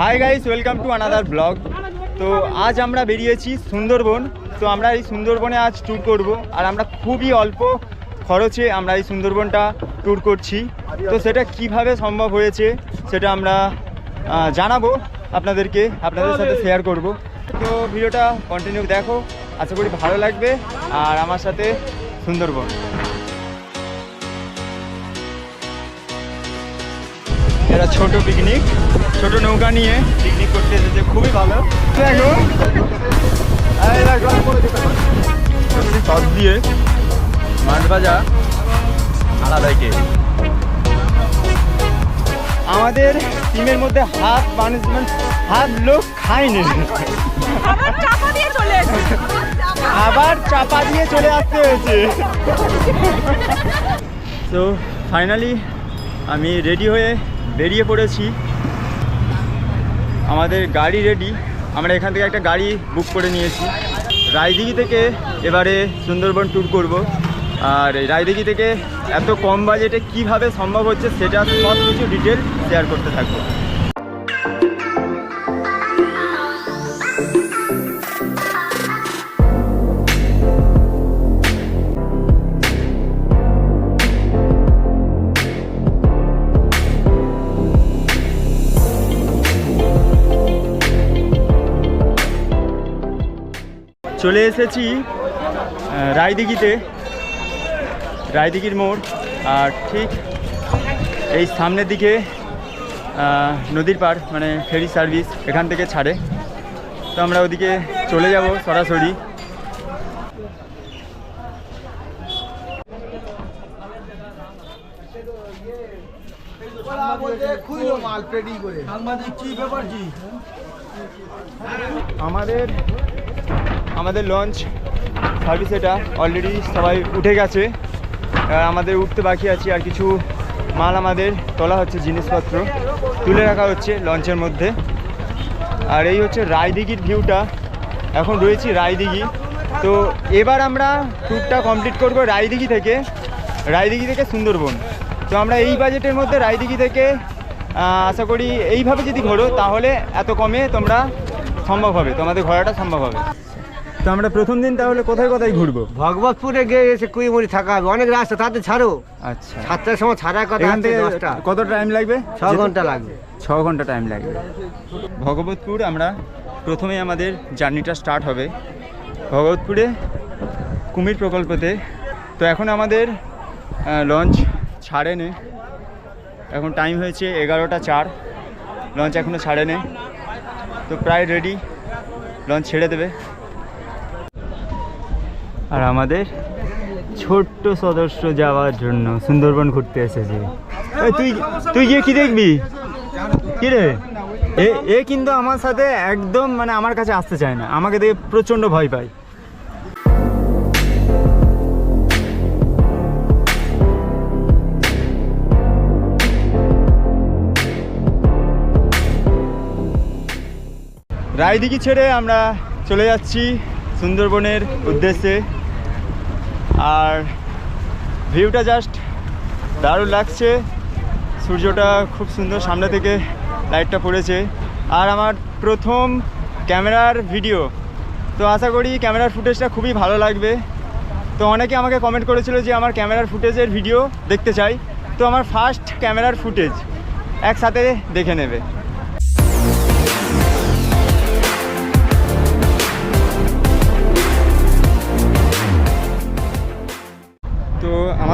Hi guys welcome to another blog তো আজ আমরা বেরিয়েছি সুন্দরবন। তো আমরা এই সুন্দরবনে আজ ট্যুর করব। আর আমরা খুবই অল্প খরচে আমরা এই সুন্দরবনটা ট্যুর করছি। তো সেটা কীভাবে সম্ভব হয়েছে সেটা আমরা জানাব আপনাদেরকে আপনাদের সাথে শেয়ার করব। তো ভিডিওটা কন্টিনিউ দেখো। আশা করি ভালো লাগবে। আর আমার সাথে সুন্দরবন। এটা ছোট পিকনিক ছোট নৌকা নিয়ে পিকনিক করতে এসেছে খুবই ভালো। দেখো। সব দিয়ে মাছ ভাজা আলাদাই কে? আমাদের টিমের মধ্যে হাত মানুষ মানে হাত লোক খায়নি। আবার চাপা দিয়ে চলে আসতে হয়েছে। তো ফাইনালি আমি রেডি হয়ে বেরিয়ে পড়েছি। আমাদের গাড়ি রেডি আমরা এখান থেকে একটা গাড়ি বুক করে নিয়েছি। রায়দিঘি থেকে এবারে সুন্দরবন ট্যুর করব। আর রায়দিঘি থেকে এত কম বাজেটে কীভাবে সম্ভব হচ্ছে সেটা সব কিছু ডিটেল শেয়ার করতে থাকব। চলে এসেছি রায়দিঘিতে। রায়দিঘির মোড়, আর ঠিক এই সামনের দিকে নদীর পার মানে ফেরি সার্ভিস এখান থেকে ছাড়ে। তো আমরা ওদিকে চলে যাব সরাসরি। আমাদের আমাদের লঞ্চ সার্ভিস এটা অলরেডি সবাই উঠে গেছে। আমাদের উঠতে বাকি আছে আর কিছু মাল আমাদের তোলা হচ্ছে, জিনিসপত্র তুলে রাখা হচ্ছে লঞ্চের মধ্যে। আর এই হচ্ছে রায়দিঘির ভিউটা এখন রয়েছি রায়দিঘি। তো এবার আমরা ট্যুরটা কমপ্লিট করব রায়দিঘি থেকে রায়দিঘি থেকে সুন্দরবন। তো আমরা এই বাজেটের মধ্যে রায়দিঘি থেকে আশা করি এইভাবে যদি ঘোরো তাহলে এত কমে তোমরা সম্ভব হবে, তোমাদের ঘোরাটা সম্ভব হবে। তো আমরা প্রথম দিন তাহলে কোথায় কোথায় ঘুরবো? ভগবতপুরে গিয়ে এসে কুইমুড়ি থাকা হবে। অনেক রাস্তা তাতে ছাড়ো। আচ্ছা। সাতটার সময় ছাড়ার কথা এখান থেকে দশটা। কত টাইম লাগবে? ছ ঘণ্টা লাগবে। ছ ঘণ্টা টাইম লাগবে। ভগবতপুর আমরা প্রথমে আমাদের জার্নিটা স্টার্ট হবে। ভগবতপুরে কুমির প্রকল্পতে। তো এখন আমাদের লঞ্চ ছাড়েনি। এখন টাইম হয়েছে এগারোটা চার। লঞ্চ এখনও ছাড়েনি। তো প্রায় রেডি লঞ্চ ছেড়ে দেবে। আর আমাদের ছোট্ট সদস্য যাওয়ার জন্য সুন্দরবন ঘুরতে এসেছে। তুই তুই গিয়ে কি দেখবি? কি রে? এ এ কিন্তু আমার সাথে একদম মানে আমার কাছে আসতে চায় না। আমাকে দেখে প্রচণ্ড ভয় পায়। রায়দিঘি ছেড়ে আমরা চলে যাচ্ছি সুন্দরবনের উদ্দেশ্যে। আর ভিউটা জাস্ট দারুণ লাগছে। সূর্যটা খুব সুন্দর সামনে থেকে লাইটটা পড়েছে। আর আমার প্রথম ক্যামেরার ভিডিও তো আশা করি ক্যামেরার ফুটেজটা খুবই ভালো লাগবে। তো অনেকে আমাকে কমেন্ট করেছিল যে আমার ক্যামেরার ফুটেজের ভিডিও দেখতে চাই। তো আমার ফার্স্ট ক্যামেরার ফুটেজ একসাথে দেখে নেবে।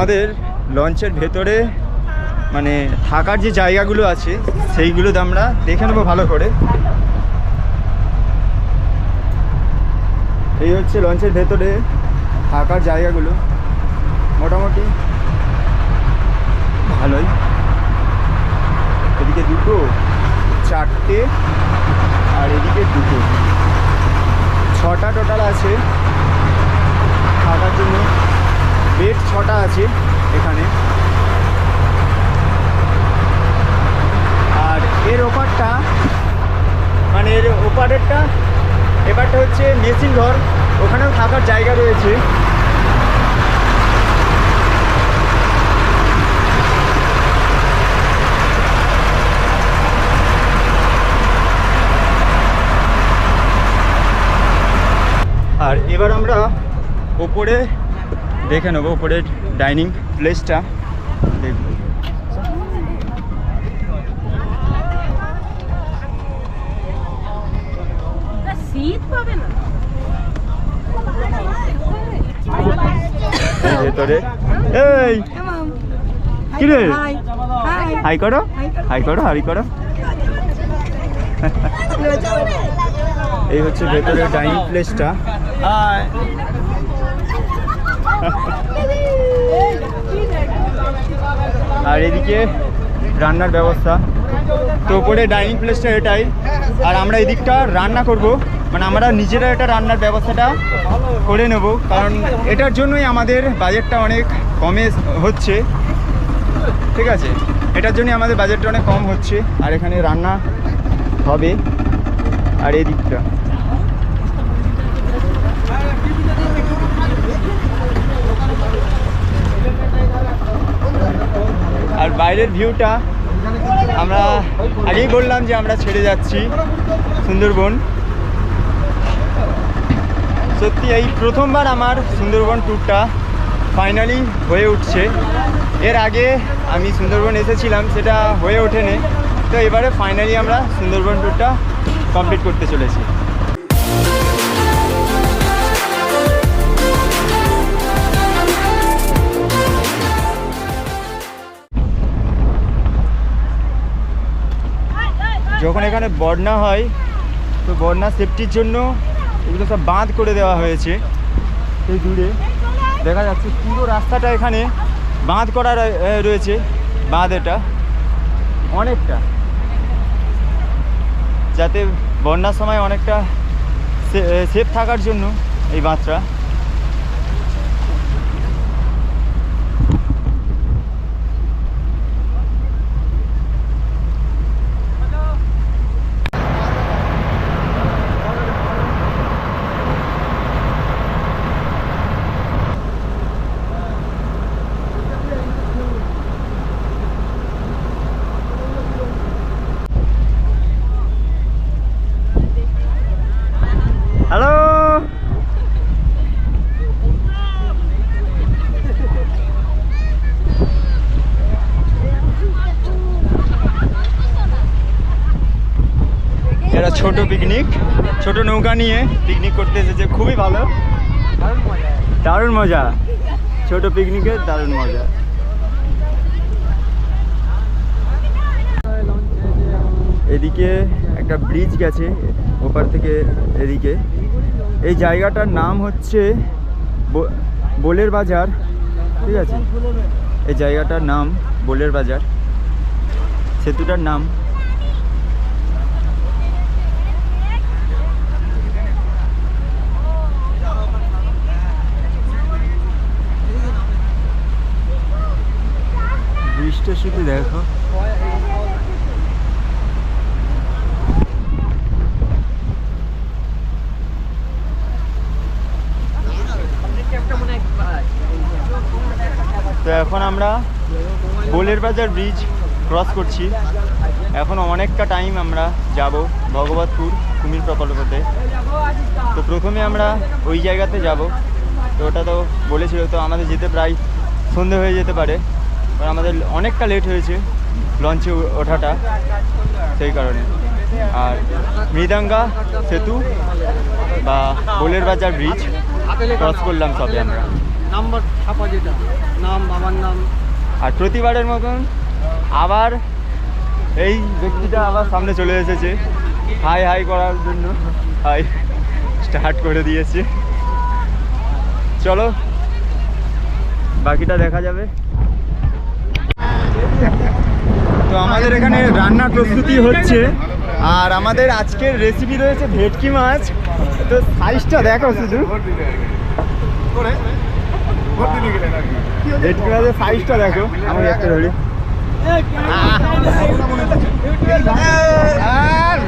আমাদের লঞ্চের ভেতরে মানে থাকার যে জায়গাগুলো আছে, সেইগুলোতে আমরা দেখে নেব ভালো করে। এই হচ্ছে লঞ্চের ভেতরে থাকার জায়গাগুলো। মোটামুটি ভালোই। এদিকে দুটো, চারটে, আর এদিকে দুটো। ছটা টোটাল আছে। থাকার জন্য বেড ছটা আছে এখানে। আর এর ওপারটা মানে এর ওপারেরটা এবারটা হচ্ছে মেশিন ঘর, ওখানেও থাকার জায়গা রয়েছে। আর এবার আমরা ওপরে দেখে নেব ওপরের ডাইনিং প্লেসটা। দেখব ভেতরে। এই! হাই করো? হাই করো। হাই করো এই হচ্ছে ভেতরে ডাইনিং প্লেসটা। আর এদিকে রান্নার ব্যবস্থা। তো ওপরে ডাইনিং প্লেসটা এটাই। আর আমরা এদিকটা রান্না করব। মানে আমরা নিজেরা এটা রান্নার ব্যবস্থাটা করে নেব। কারণ এটার জন্যই আমাদের বাজেটটা অনেক কমে হচ্ছে। ঠিক আছে? এটার জন্যই আমাদের বাজেটটা অনেক কম হচ্ছে। আর এখানে রান্না হবে। আর এই দিকটা আর বাইরের ভিউটা আমরা আগেই বললাম যে আমরা ছেড়ে যাচ্ছি সুন্দরবন। সত্যি, এই প্রথমবার আমার সুন্দরবন ট্যুরটা ফাইনালি হয়ে উঠছে। এর আগে আমি সুন্দরবন এসেছিলাম, সেটা হয়ে ওঠেনি। তো এবারে ফাইনালি আমরা সুন্দরবন ট্যুরটা কমপ্লিট করতে চলেছি। যখন এখানে বন্যা হয়, তো বন্যা সেফটির জন্য এগুলো সব বাঁধ করে দেওয়া হয়েছে এই দূরে। দেখা যাচ্ছে পুরো রাস্তাটা এখানে বাঁধ করা রয়ে- রয়েছে, বাঁধ এটা। অনেকটা। যাতে বন্যার সময় অনেকটা সেফ থাকার জন্য এই বাঁধটা হ্যালো এরা ছোট পিকনিক ছোট নৌকা নিয়ে পিকনিক করতে এসেছে। খুবই ভালো। দারুণ মজা। ছোট পিকনিকের দারুণ মজা। এদিকে একটা ব্রিজ গেছে ওপার থেকে এদিকে। এই জায়গাটার নাম হচ্ছে বোলের বাজার। ঠিক আছে? এই জায়গাটার নাম বোলের বাজার। সেতুটার নাম ব্রিজটা শুধু দেখো। তো এখন আমরা বোলের বাজার ব্রিজ ক্রস করছি। এখন অনেকটা টাইম আমরা যাব ভগবতপুর কুমির প্রকল্পতে। তো প্রথমে আমরা ওই জায়গাতে যাব। তো ওটা তো বলেছিল, তো আমাদের যেতে প্রায় সন্ধে হয়ে যেতে পারে। আমাদের অনেকটা লেট হয়েছে লঞ্চে ওঠাটা সেই কারণে। আর মৃদাঙ্গা সেতু বা বোলের বাজার ব্রিজ ক্রস করলাম সবে আমরা। নাম্বার ছাপা যেটা নাম বাবার নাম। আর প্রতিবারের মতন আবার এই ব্যক্তিটা আবার সামনে চলে এসেছে। হাই হাই করার জন্য। হাই স্টার্ট করে দিয়েছে। চলো বাকিটা দেখা যাবে। তো আমাদের এখানে রান্নার প্রস্তুতি হচ্ছে। আর আমাদের আজকের রেসিপি রয়েছে ভেটকি মাছ। তো সাইজটা দেখো শুধু। ভেটকি মাছের সাইজটা দেখো। আমি একটা ধরি।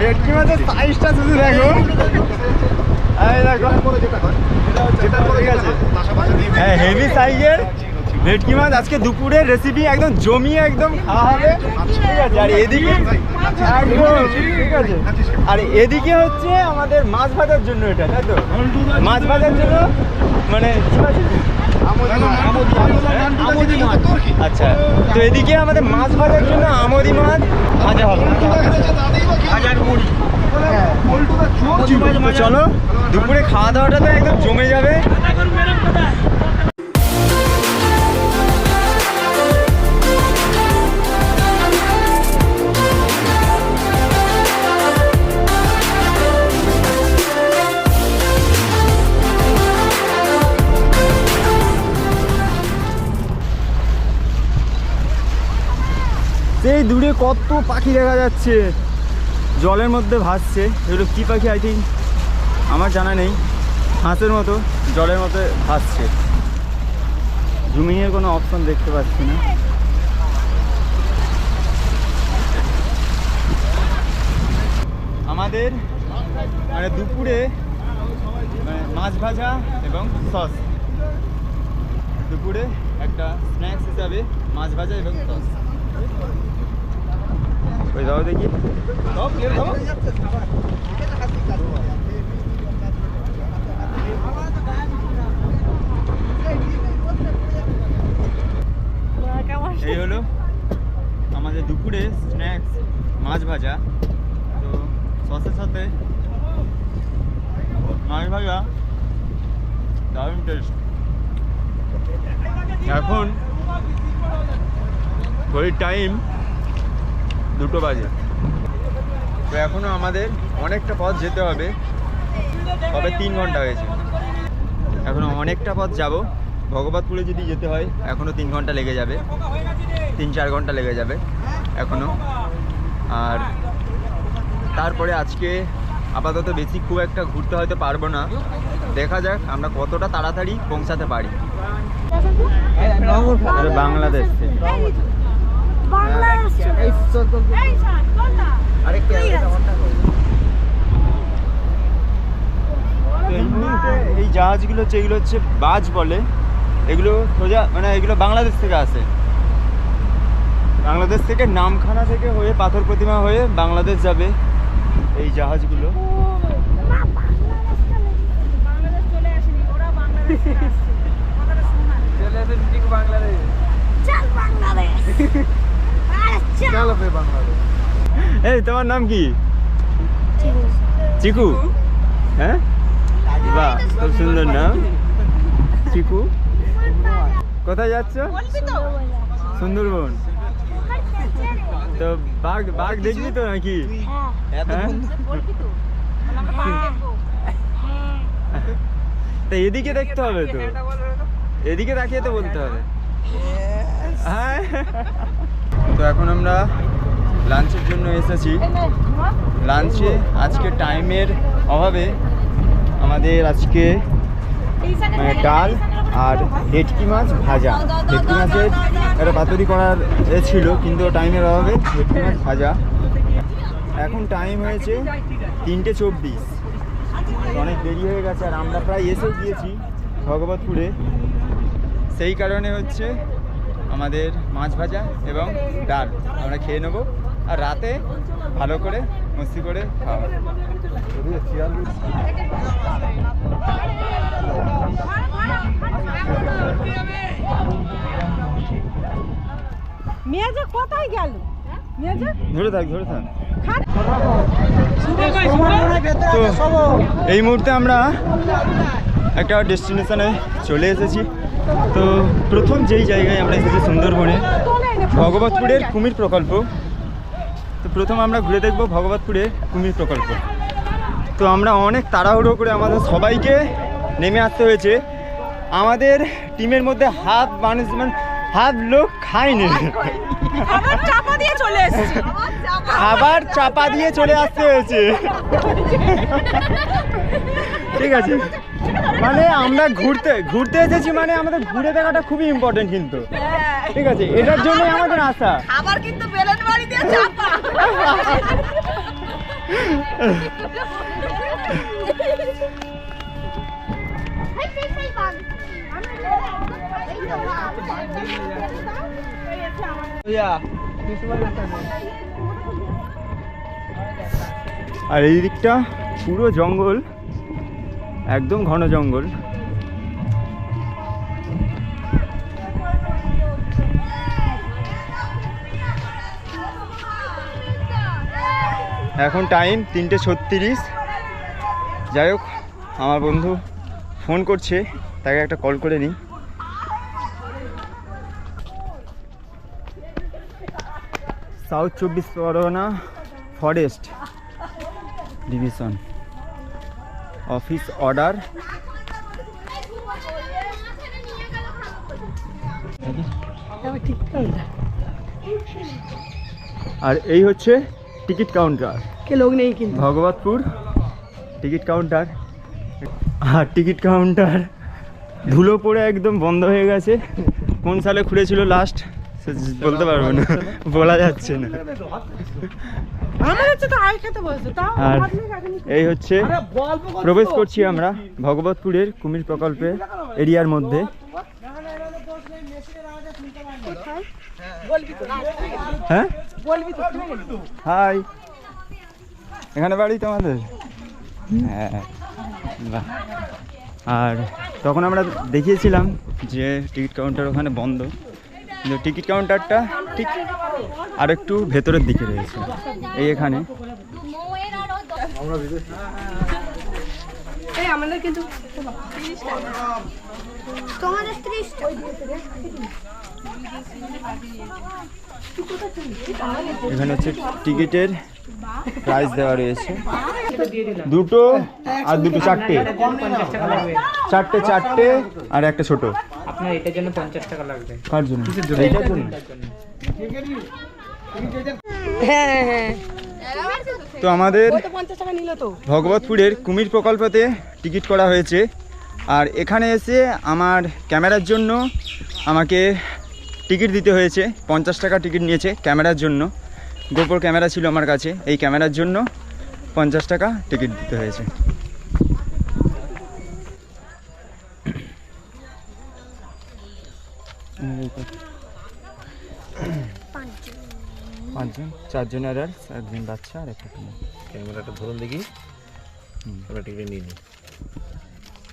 ভেটকি মাছের সাইজটা শুধু দেখো। হ্যাঁ হেভি সাইজের ভেটকি মাছ আজকে দুপুরের রেসিপি একদম জমিয়ে একদম খাওয়া হবে। ঠিক আছে আর এদিকে একদম ঠিক আছে। আর এদিকে হচ্ছে আমাদের মাছ ভাজার জন্য এটা তাই তো? মাছ ভাজার জন্য মানে? আচ্ছা তো এদিকে আমাদের মাছ ভাজার জন্য আমদি মাছ ভাজা হবে। চলো দুপুরে খাওয়া দাওয়াটা তো একদম জমে যাবে। দূরে কত পাখি দেখা যাচ্ছে। জলের মধ্যে ভাসছে। এগুলো কী পাখি আই থিঙ্ক আমার জানা নেই। হাঁসের মতো জলের মধ্যে ভাসছে। জুমিংয়ের কোনো অপশন দেখতে পাচ্ছি না। আমাদের মানে দুপুরে মানে মাছ ভাজা এবং সস। দুপুরে একটা স্ন্যাক্স হিসাবে মাছ ভাজা এবং সস। ওই দাও দেখি। এই হলো আমাদের দুপুরে স্ন্যাক্স মাছ ভাজা। তো সসের সাথে মাছ ভাজা, দারুণ টেস্ট এখন ঘড়ির টাইম দুটো বাজে। তো এখনও আমাদের অনেকটা পথ যেতে হবে। তবে তিন ঘণ্টা হয়েছে। এখনও অনেকটা পথ যাব। ভগবতপুরে যদি যেতে হয় এখনও তিন ঘণ্টা লেগে যাবে। তিন চার ঘণ্টা লেগে যাবে এখনও আর তারপরে আজকে আপাতত বেশি খুব একটা ঘুরতে হয়তো পারব না। দেখা যাক আমরা কতটা তাড়াতাড়ি পৌঁছাতে পারি। বাংলাদেশ এই এই জাহাজগুলো হচ্ছে এগুলো হচ্ছে বাজ বলে। এগুলো সোজা মানে এগুলো বাংলাদেশ থেকে আসে। বাংলাদেশ থেকে নামখানা থেকে হয়ে পাথর প্রতিমা হয়ে বাংলাদেশ যাবে এই জাহাজগুলো। বাংলাদেশ চলে আসেনি। ওরা বাংলাদেশ। বাংলাদেশ। এই তোমার নাম কি? চিকু। হ্যাঁ? বাহ খুব সুন্দর নাম। চিকু। কোথায় যাচ্ছ? সুন্দরবন। তো বাঘ বাঘ দেখবি তো নাকি? হ্যাঁ। দেখব তা এদিকে দেখতে হবে তো। এদিকে তাকিয়ে তো বলতে হবে। হ্যাঁ? তো এখন আমরা লাঞ্চের জন্য এসেছি। লাঞ্চে আজকে টাইমের অভাবে আমাদের আজকে মানে ডাল আর ভেটকি মাছ ভাজা। ভেটকি মাছের একটা পাতুরি করার এ ছিল, কিন্তু টাইমের অভাবে ভেটকি মাছ ভাজা। এখন টাইম হয়েছে তিনটে চব্বিশ। অনেক দেরি হয়ে গেছে আর আমরা প্রায় এসেও গিয়েছি ভগবতপুরে। সেই কারণে হচ্ছে আমাদের মাছ ভাজা এবং ডাল। আমরা খেয়ে নেব আর রাতে ভালো করে মস্তি করে খাওয়া। মেয়াজা কোথায় গেল? ধরে থাক ধরে থাক। তো এই মুহূর্তে আমরা একটা ডেস্টিনেশনে চলে এসেছি। তো প্রথম যেই জায়গায় আমরা এসেছি সুন্দরবনে ভগবতপুরের কুমির প্রকল্প। তো প্রথম আমরা ঘুরে দেখব ভগবতপুরের কুমির প্রকল্প। তো আমরা অনেক তাড়াহুড়ো করে আমাদের সবাইকে নেমে আসতে হয়েছে। আমাদের টিমের মধ্যে হাফ মানুষ মানে হাফ লোক খায়নি। খাবার চাপা দিয়ে চলে এসেছে। খাবার চাপা দিয়ে চলে আসতে হয়েছে। ঠিক আছে। মানে আমরা ঘুরতে ঘুরতে এসেছি মানে আমাদের ঘুরে দেখাটা খুবই ইম্পর্টেন্ট কিন্তু। ঠিক আছে এটার জন্যই আমাদের আশা। খাবার কিন্তু বেলেন বাড়ি দিয়ে চাপা। আর এই দিকটা পুরো জঙ্গল। একদম ঘন জঙ্গল। এখন টাইম তিনটে ছত্রিশ। যাই হোক, আমার বন্ধু ফোন করছে, তাকে একটা কল করে নিই। সাউথ চব্বিশ Parganas forest division office order. আর এই হচ্ছে টিকিট কাউন্টার। কে লোক নেই কিন্তু। Bhagabatpur ticket counter. আর টিকিট কাউন্টার ধুলো পড়ে একদম বন্ধ হয়ে গেছে। কোন সালে খুলেছিল লাস্ট বলতে পারব না। বলা যাচ্ছে না। আর এই হচ্ছে প্রবেশ করছি আমরা ভগবতপুরের কুমির প্রকল্পে এরিয়ার মধ্যে। হ্যাঁ। হাই। এখানে বাড়ি তোমাদের? হ্যাঁ আর তখন আমরা দেখিয়েছিলাম যে টিকিট কাউন্টার ওখানে বন্ধ। কিন্তু টিকিট কাউন্টারটা ঠিক আর একটু ভেতরের দিকে রয়েছে এই এখানে। এই আমাদের কিন্তু তোমাদের ত্রিশ এখানে হচ্ছে টিকিটের প্রাইস দেওয়া রয়েছে। দুটো আর দুটো চারটে। চারটে চারটে আর একটা ছোট। আপনার এটার জন্য পঞ্চাশ টাকা লাগবে। কার জন্য? এইটার জন্য। হ্যাঁ হ্যাঁ তো আমাদের ভগবতপুরের কুমির প্রকল্পতে টিকিট করা হয়েছে। আর এখানে এসে আমার ক্যামেরার জন্য আমাকে টিকিট দিতে হয়েছে। পঞ্চাশ টাকা টিকিট নিয়েছে ক্যামেরার জন্য। গোপর ক্যামেরা ছিল আমার কাছে। এই ক্যামেরার জন্য পঞ্চাশ টাকা টিকিট দিতে হয়েছে। পাঁচজন। চারজন অ্যাডাল্ট একজন বাচ্চা আর একটা। ক্যামেরাটা ধরুন দেখি। আমরা টিকিট নিয়ে নিই।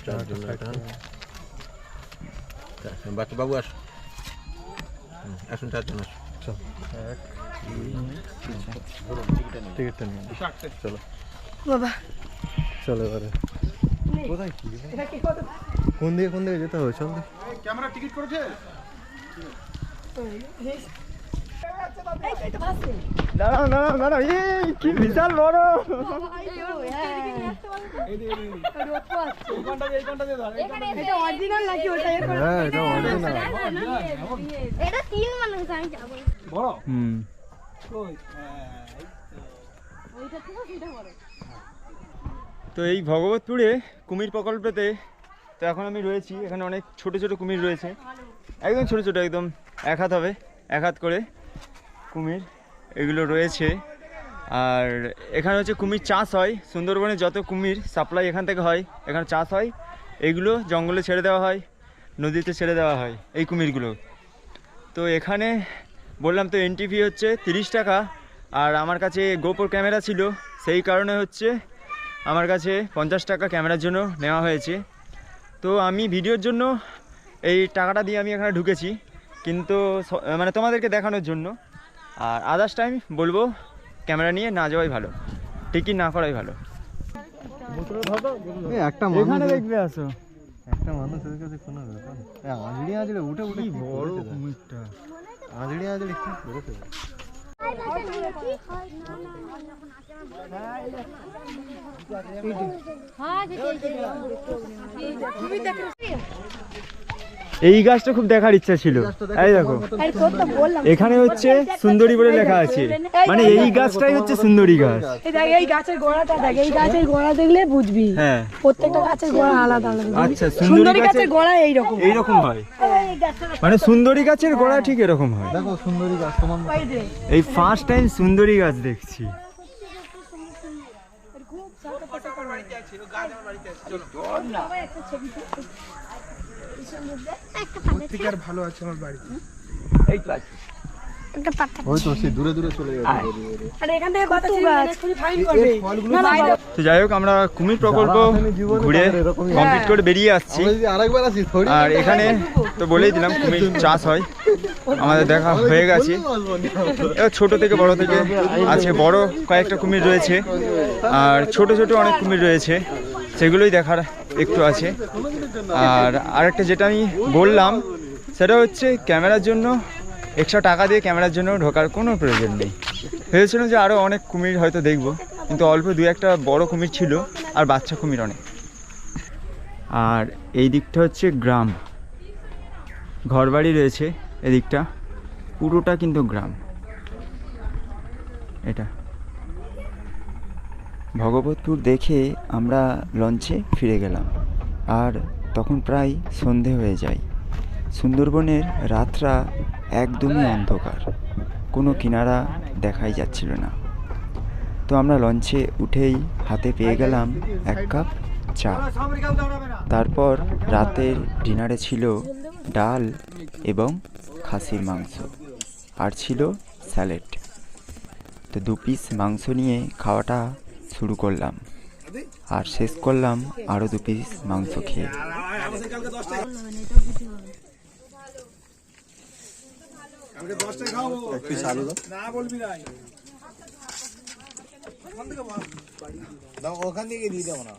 চারজন বাচ্চা বাবু আস হুম, আসুন চারজন আসুন। টিকিটটা নিয়ে চলো। বাবা। চলো এবারে। কোথায় কি? কোন দিকে কোন দিকে যেতে হবে? চল দাঁড়াও দাঁড়াও দাঁড়াও। এই কি বিশাল বড়। এটা অরিজিনাল নাকি ওটা? এর করে- হ্যাঁ এটা তিন মানুষ আমি যাব। হুম। তো এই ভগবতপুরে কুমির প্রকল্পেতে তো এখন আমি রয়েছি। এখানে অনেক ছোট ছোট কুমির রয়েছে। একদম ছোট ছোট একদম এক হাত হবে এক হাত করে কুমির এগুলো রয়েছে। আর এখানে হচ্ছে কুমির চাষ হয়। সুন্দরবনে যত কুমির সাপ্লাই এখান থেকে হয় এখানে চাষ হয় এগুলো জঙ্গলে ছেড়ে দেওয়া হয় নদীতে ছেড়ে দেওয়া হয় এই কুমিরগুলো। তো এখানে বললাম তো এন্ট্রি ফি হচ্ছে তিরিশ টাকা আর আমার কাছে গোপর ক্যামেরা ছিল সেই কারণে হচ্ছে আমার কাছে পঞ্চাশ টাকা ক্যামেরার জন্য নেওয়া হয়েছে। তো আমি ভিডিওর জন্য এই টাকাটা দিয়ে আমি এখানে ঢুকেছি কিন্তু স- মানে তোমাদেরকে দেখানোর জন্য। আর আদার্স টাইম বলব ক্যামেরা নিয়ে না যাওয়াই ভালো টিকিট না করাই ভালো। একটা এখানে দেখবে আসো একটা মানুষের কাছে কোনো ব্যাপার আঁচড়ি আঁচড়ে উঠে উঠে বড় কুমিরটা? আঁচড়ি আঁচড়ি কি করেছে এই গাছটা খুব দেখার ইচ্ছা ছিল। এই দেখো এখানে হচ্ছে সুন্দরী বলে লেখা আছে। মানে এই গাছটাই হচ্ছে সুন্দরী গাছ। এই গাছের গোড়াটা দেখ এই গাছের গোড়া দেখলে বুঝবি। হ্যাঁ। প্রত্যেকটা গাছের গোড়া আলাদা আলাদা আচ্ছা সুন্দরী গাছের গোড়া এইরকম। এইরকম হয়। মানে সুন্দরী গাছের গোড়া ঠিক এরকম হয়। দেখো সুন্দরী গাছ তোমার এই ফার্স্ট টাইম সুন্দরী গাছ দেখছি। একটা আর ভালো আছে আমার বাড়ি একটা পাতা ওই তো সে দূরে দূরে চলে গেছে। আরে এখান থেকে কথা ছিল এক্ষুনি ফাইন করবে না না তো যাই হোক আমরা কুমির প্রকল্প ঘুরে কমপ্লিট করে বেরিয়ে আসছি। আরেকবার আসি আর এখানে তো বলেই দিলাম কুমির চাষ হয়। আমাদের দেখা হয়ে গেছে। ছোট থেকে বড় থেকে আছে বড় কয়েকটা কুমির রয়েছে। আর ছোট ছোট অনেক কুমির রয়েছে। সেগুলোই দেখার একটু আছে। আর আরেকটা যেটা আমি বললাম, সেটা হচ্ছে ক্যামেরার জন্য এক্সট্রা টাকা দিয়ে ক্যামেরার জন্য ঢোকার কোনো প্রয়োজন নেই। ভেবেছিলাম যে আরও অনেক কুমির হয়তো দেখব, কিন্তু অল্প দু একটা বড় কুমির ছিল আর বাচ্চা কুমির অনেক। আর এই দিকটা হচ্ছে গ্রাম। ঘরবাড়ি রয়েছে এদিকটা। পুরোটা কিন্তু গ্রাম। এটা। ভগবতপুর দেখে আমরা লঞ্চে ফিরে গেলাম। আর তখন প্রায় সন্ধে হয়ে যায়। সুন্দরবনের রাতটা একদমই অন্ধকার। কোনো কিনারা দেখাই যাচ্ছিল না। তো আমরা লঞ্চে উঠেই হাতে পেয়ে গেলাম এক কাপ চা। তারপর রাতের ডিনারে ছিল ডাল এবং খাসির মাংস। আর ছিল স্যালাড। তো দু পিস মাংস নিয়ে খাওয়াটা শুরু করলাম। আর শেষ করলাম আরও দু পিস মাংস খেয়ে। না।